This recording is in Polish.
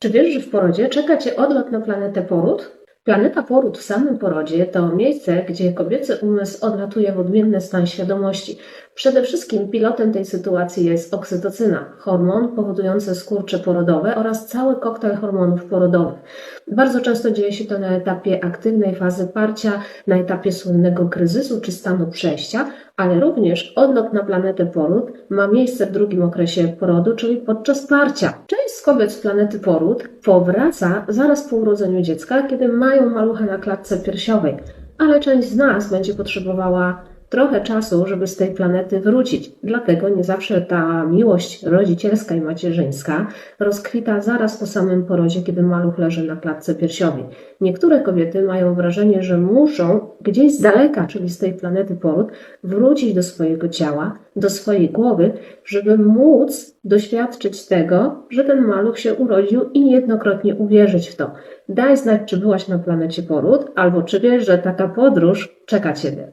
Czy wiesz, że w porodzie czeka Cię odlot na planetę Poród? Planeta Poród w samym porodzie to miejsce, gdzie kobiecy umysł odlatuje w odmienny stan świadomości. Przede wszystkim pilotem tej sytuacji jest oksytocyna, hormon powodujący skurcze porodowe oraz cały koktajl hormonów porodowych. Bardzo często dzieje się to na etapie aktywnej fazy parcia, na etapie słynnego kryzysu czy stanu przejścia, ale również odlot na planetę poród ma miejsce w drugim okresie porodu, czyli podczas parcia. Część kobiet z planety poród powraca zaraz po urodzeniu dziecka, kiedy mają malucha na klatce piersiowej, ale część z nas będzie potrzebowała trochę czasu, żeby z tej planety wrócić. Dlatego nie zawsze ta miłość rodzicielska i macierzyńska rozkwita zaraz po samym porodzie, kiedy maluch leży na klatce piersiowej. Niektóre kobiety mają wrażenie, że muszą gdzieś z daleka, czyli z tej planety poród, wrócić do swojego ciała, do swojej głowy, żeby móc doświadczyć tego, że ten maluch się urodził i niejednokrotnie uwierzyć w to. Daj znać, czy byłaś na planecie poród, albo czy wiesz, że taka podróż czeka Ciebie.